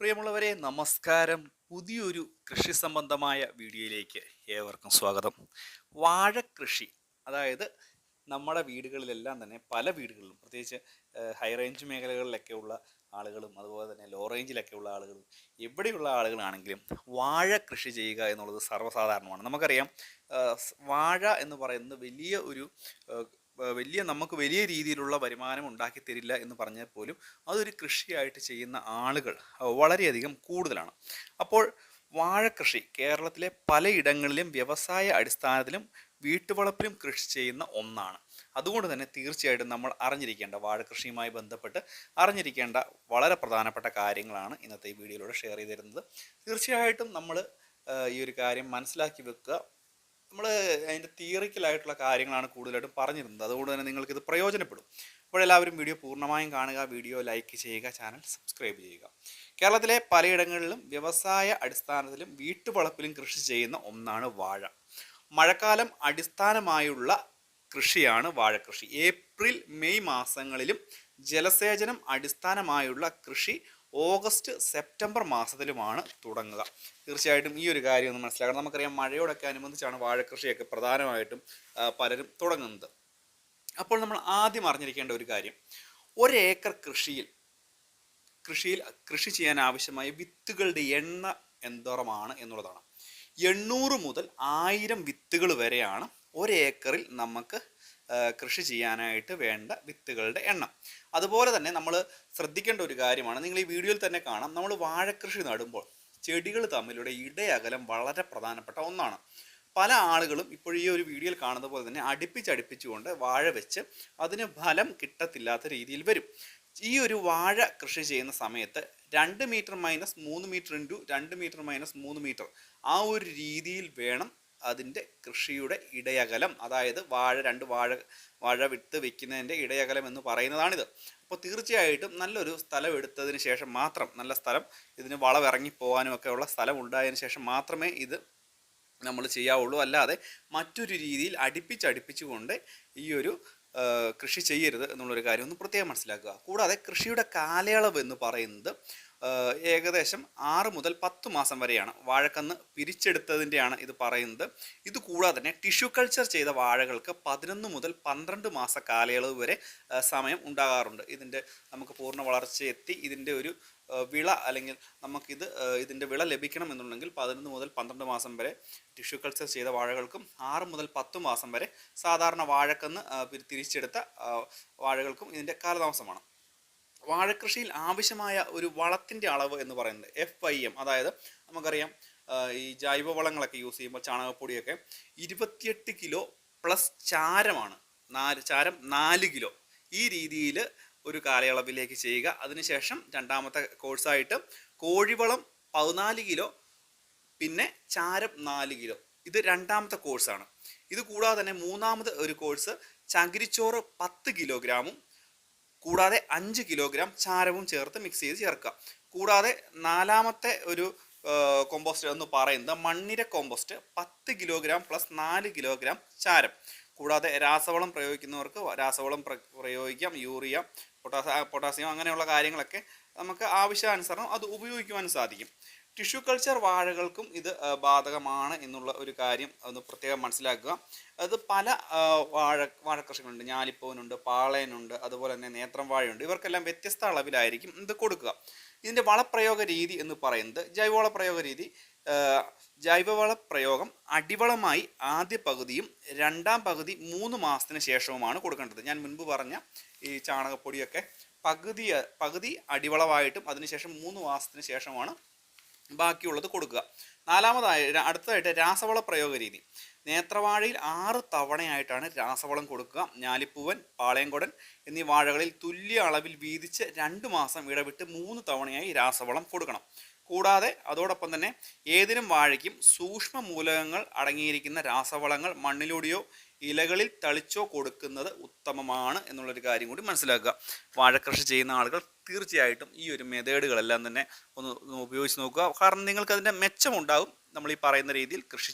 പ്രിയമുള്ളവരെ നമസ്കാരം. പുതിയൊരു കൃഷി സംബന്ധമായ വീഡിയോയിലേക്ക് ഏവർക്കും സ്വാഗതം. വാഴക്കൃഷി അതായത് നമ്മുടെ വീടുകളിലെല്ലാം തന്നെ പല വീടുകളിലും പ്രത്യേകിച്ച് ഹൈ റേഞ്ച് മേഖലകളിലൊക്കെ ഉള്ള ആളുകളും അതുപോലെ തന്നെ ലോ റേഞ്ചിലൊക്കെ ഉള്ള ആളുകളും എവിടെയുള്ള ആളുകളാണെങ്കിലും വാഴ കൃഷി ചെയ്യുക എന്നുള്ളത് സർവസാധാരണമാണ്. നമുക്കറിയാം വാഴ എന്ന് പറയുന്നത് വലിയ ഒരു വലിയ നമുക്ക് വലിയ രീതിയിലുള്ള വരുമാനം ഉണ്ടാക്കി തരില്ല എന്ന് പറഞ്ഞാൽ പോലും അതൊരു കൃഷിയായിട്ട് ചെയ്യുന്ന ആളുകൾ വളരെയധികം കൂടുതലാണ്. അപ്പോൾ വാഴക്കൃഷി കേരളത്തിലെ പലയിടങ്ങളിലും വ്യവസായ അടിസ്ഥാനത്തിലും വീട്ടുവളപ്പിലും കൃഷി ചെയ്യുന്ന ഒന്നാണ്. അതുകൊണ്ട് തന്നെ തീർച്ചയായിട്ടും നമ്മൾ അറിഞ്ഞിരിക്കേണ്ട വാഴക്കൃഷിയുമായി ബന്ധപ്പെട്ട് അറിഞ്ഞിരിക്കേണ്ട വളരെ പ്രധാനപ്പെട്ട കാര്യങ്ങളാണ് ഇന്നത്തെ ഈ വീഡിയോയിലൂടെ ഷെയർ ചെയ്തിരുന്നത്. തീർച്ചയായിട്ടും നമ്മൾ ഈ ഒരു കാര്യം മനസ്സിലാക്കി വെക്കുക. നമ്മൾ അതിന്റെ തിയറിക്കലായിട്ടുള്ള കാര്യങ്ങളാണ് കൂടുതലായിട്ടും പറഞ്ഞിരുന്നത്. അതുകൊണ്ട് തന്നെ നിങ്ങൾക്ക് ഇത് പ്രയോജനപ്പെടും. അപ്പോൾ എല്ലാവരും വീഡിയോ പൂർണമായും കാണുക വീഡിയോ ലൈക്ക് ചെയ്യുക ചാനൽ സബ്സ്ക്രൈബ് ചെയ്യുക. കേരളത്തിലെ പലയിടങ്ങളിലും വ്യവസായ അടിസ്ഥാനത്തിലും വീട്ടുവളപ്പിലും കൃഷി ചെയ്യുന്ന ഒന്നാണ് വാഴ. മഴക്കാലം അടിസ്ഥാനമായുള്ള കൃഷിയാണ് വാഴക്കൃഷി ഏപ്രിൽ മെയ് മാസങ്ങളിലും ജലസേചനം അടിസ്ഥാനമായുള്ള കൃഷി ഓഗസ്റ്റ് സെപ്റ്റംബർ മാസത്തിലുമാണ് തുടങ്ങുക. തീർച്ചയായിട്ടും ഈ ഒരു കാര്യം ഒന്ന് മനസ്സിലാക്കണം. നമുക്കറിയാം മഴയോടൊക്കെ അനുബന്ധിച്ചാണ് വാഴക്കൃഷിയൊക്കെ പ്രധാനമായിട്ടും പലരും തുടങ്ങുന്നത്. അപ്പോൾ നമ്മൾ ആദ്യം അറിഞ്ഞിരിക്കേണ്ട ഒരു കാര്യം ഒരേക്കർ കൃഷിയിൽ കൃഷിയിൽ കൃഷി ചെയ്യാൻ ആവശ്യമായ വിത്തുകളുടെ എണ്ണ എന്തോറമാണ് എന്നുള്ളതാണ്. എണ്ണൂറ് മുതൽ ആയിരം വിത്തുകൾ വരെയാണ് ഒരേക്കറിൽ നമുക്ക് കൃഷി ചെയ്യാനായിട്ട് വേണ്ട വിത്തുകളുടെ എണ്ണം. അതുപോലെ തന്നെ നമ്മൾ ശ്രദ്ധിക്കേണ്ട ഒരു കാര്യമാണ് നിങ്ങൾ ഈ വീഡിയോയിൽ തന്നെ കാണാം നമ്മൾ വാഴക്കൃഷി നടുമ്പോൾ ചെടികൾ തമ്മിലുള്ള ഇടയകലം വളരെ പ്രധാനപ്പെട്ട ഒന്നാണ്. പല ആളുകളും ഇപ്പോൾ ഈ ഒരു വീഡിയോയിൽ കാണുന്ന പോലെ തന്നെ അടുപ്പിച്ചടുപ്പിച്ചുകൊണ്ട് വാഴ വെച്ച് അതിന് ഫലം കിട്ടത്തില്ലാത്ത രീതിയിൽ വരും. ഈ ഒരു വാഴ കൃഷി ചെയ്യുന്ന സമയത്ത് രണ്ട് മീറ്റർ മൈനസ് മൂന്ന് മീറ്റർ ഇന്റു രണ്ട് മീറ്റർ മൈനസ് മൂന്ന് മീറ്റർ ആ ഒരു രീതിയിൽ വേണം അതിന്റെ കൃഷിയുടെ ഇടയകലം അതായത് വാഴ രണ്ട് വാഴ വാഴ വിത്ത് വെക്കുന്നതിന്റെ ഇടയകലം എന്ന് പറയുന്നതാണിത്. അപ്പോൾ തീർച്ചയായിട്ടും നല്ലൊരു സ്ഥലം എടുത്തതിന് ശേഷം മാത്രം നല്ല സ്ഥലം ഇതിന് വളം ഇറങ്ങി പോകാനും ഒക്കെ ഉള്ള സ്ഥലം ഉണ്ടായതിന് ശേഷം മാത്രമേ ഇത് നമ്മൾ ചെയ്യാവുള്ളൂ. അല്ലാതെ മറ്റൊരു രീതിയിൽ അടുപ്പിച്ചടുപ്പിച്ചുകൊണ്ട് ഈ ഒരു കൃഷി ചെയ്യരുത് എന്നുള്ളൊരു കാര്യം ഒന്ന് പ്രത്യേകം മനസ്സിലാക്കുക. കൂടാതെ കൃഷിയുടെ കാലയളവ് എന്ന് പറയുന്നത് ഏകദേശം ആറ് മുതൽ പത്ത് മാസം വരെയാണ് വാഴക്കന്ന് പിരിച്ചെടുത്തതിന്റെയാണ് ഇത് പറയുന്നത്. ഇത് കൂടാതെ തന്നെ ടിഷ്യൂ കൾച്ചർ ചെയ്ത വാഴകൾക്ക് പതിനൊന്ന് മുതൽ പന്ത്രണ്ട് മാസ കാലയളവ് വരെ സമയം ഉണ്ടാകാറുണ്ട്. ഇതിന്റെ നമുക്ക് പൂർണ വളർച്ച എത്തി ഇതിന്റെ ഒരു വിള അല്ലെങ്കിൽ നമുക്കിത് ഇതിന്റെ വിള ലഭിക്കണം എന്നുണ്ടെങ്കിൽ പതിനൊന്ന് മുതൽ പന്ത്രണ്ട് മാസം വരെ ടിഷ്യൂ കൾച്ചർ ചെയ്ത വാഴകൾക്കും ആറ് മുതൽ പത്ത് മാസം വരെ സാധാരണ വാഴക്കന്ന് തിരിച്ചെടുത്ത വാഴകൾക്കും ഇതിന്റെ കാലതാമസമാണ്. വാഴക്കൃഷിയിൽ ആവശ്യമായ ഒരു വളത്തിന്റെ അളവ് എന്ന് പറയുന്നത് എഫ് ഐ എം അതായത് നമുക്കറിയാം ഈ ജൈവവളങ്ങളൊക്കെ യൂസ് ചെയ്യുമ്പോൾ ചാണകപ്പൊടിയൊക്കെ ഇരുപത്തിയെട്ട് കിലോ പ്ലസ് ചാരമാണ്. നാല് ചാരം നാല് കിലോ. ഈ രീതിയിൽ ഒരു കാലയളവിലേക്ക് ചെയ്യുക. അതിനുശേഷം രണ്ടാമത്തെ കോഴ്സായിട്ട് കോഴിവളം പതിനാല് കിലോ പിന്നെ ചാരം നാല് കിലോ. ഇത് രണ്ടാമത്തെ കോഴ്സാണ്. ഇത് കൂടാതെ തന്നെ മൂന്നാമത് ഒരു കോഴ്സ് ചകിരിച്ചോറ് പത്ത് കിലോഗ്രാമും കൂടാതെ അഞ്ച് കിലോഗ്രാം ചാരവും ചേർത്ത് മിക്സ് ചെയ്ത് ചേർക്കുക. കൂടാതെ നാലാമത്തെ ഒരു കോമ്പോസ്റ്റ് എന്ന് പറയുന്നത് മണ്ണിര കോമ്പോസ്റ്റ് പത്ത് കിലോഗ്രാം പ്ലസ് നാല് കിലോഗ്രാം ചാരം. കൂടാതെ രാസവളം പ്രയോഗിക്കുന്നവർക്ക് രാസവളം പ്ര- പ്രയോഗിക്കാം യൂറിയ പൊട്ടാസ പൊട്ടാസ്യം അങ്ങനെയുള്ള കാര്യങ്ങളൊക്കെ നമുക്ക് ആവശ്യാനുസരണം അത് ഉപയോഗിക്കുവാൻ സാധിക്കും. ടിഷ്യൂ കൾച്ചർ വാഴകൾക്കും ഇത് ബാധകമാണ് എന്നുള്ള ഒരു കാര്യം ഒന്ന് പ്രത്യേകം മനസ്സിലാക്കുക. അത് പല വാഴ വാഴക്കൃഷികളുണ്ട്. ഞാലിപ്പൂവനുണ്ട് പാളയനുണ്ട് അതുപോലെ തന്നെ നേത്രം വാഴയുണ്ട്. ഇവർക്കെല്ലാം വ്യത്യസ്ത അളവിലായിരിക്കും ഇത് കൊടുക്കുക. ഇതിന്റെ വളപ്രയോഗ രീതി എന്ന് പറയുന്നത് ജൈവവള പ്രയോഗ രീതി ജൈവവള പ്രയോഗം അടിവളമായി ആദ്യ പകുതിയും രണ്ടാം പകുതി മൂന്ന് മാസത്തിന് ശേഷവുമാണ് കൊടുക്കേണ്ടത്. ഞാൻ മുൻപ് പറഞ്ഞ ഈ ചാണകപ്പൊടിയൊക്കെ പകുതി പകുതി അടിവളമായിട്ടും അതിനുശേഷം മൂന്ന് മാസത്തിന് ശേഷമാണ് ബാക്കിയുള്ളത് കൊടുക്കുക. നാലാമതായി അടുത്തതായിട്ട് രാസവള പ്രയോഗ രീതി നേത്രവാഴയിൽ ആറ് തവണയായിട്ടാണ് രാസവളം കൊടുക്കുക. ഞാലിപ്പൂവൻ പാളയംകൊടൻ എന്നീ വാഴകളിൽ തുല്യ അളവിൽ വീതിച്ച് രണ്ട് മാസം ഇടവിട്ട് മൂന്ന് തവണയായി രാസവളം കൊടുക്കണം. കൂടാതെ അതോടൊപ്പം തന്നെ ഏതിനും വാഴയ്ക്കും സൂക്ഷ്മ മൂലകങ്ങൾ അടങ്ങിയിരിക്കുന്ന രാസവളങ്ങൾ മണ്ണിലൂടെയോ ഇലകളിൽ തളിച്ചോ കൊടുക്കുന്നത് ഉത്തമമാണ് എന്നുള്ളൊരു കാര്യം കൂടി മനസ്സിലാക്കുക. വാഴക്കൃഷി ചെയ്യുന്ന ആളുകൾ തീർച്ചയായിട്ടും ഈ ഒരു മെത്തേഡുകളെല്ലാം തന്നെ ഒന്ന് ഉപയോഗിച്ച് നോക്കുക. കാരണം നിങ്ങൾക്ക് അതിന്റെ മെച്ചമുണ്ടാകും നമ്മൾ ഈ പറയുന്ന രീതിയിൽ കൃഷി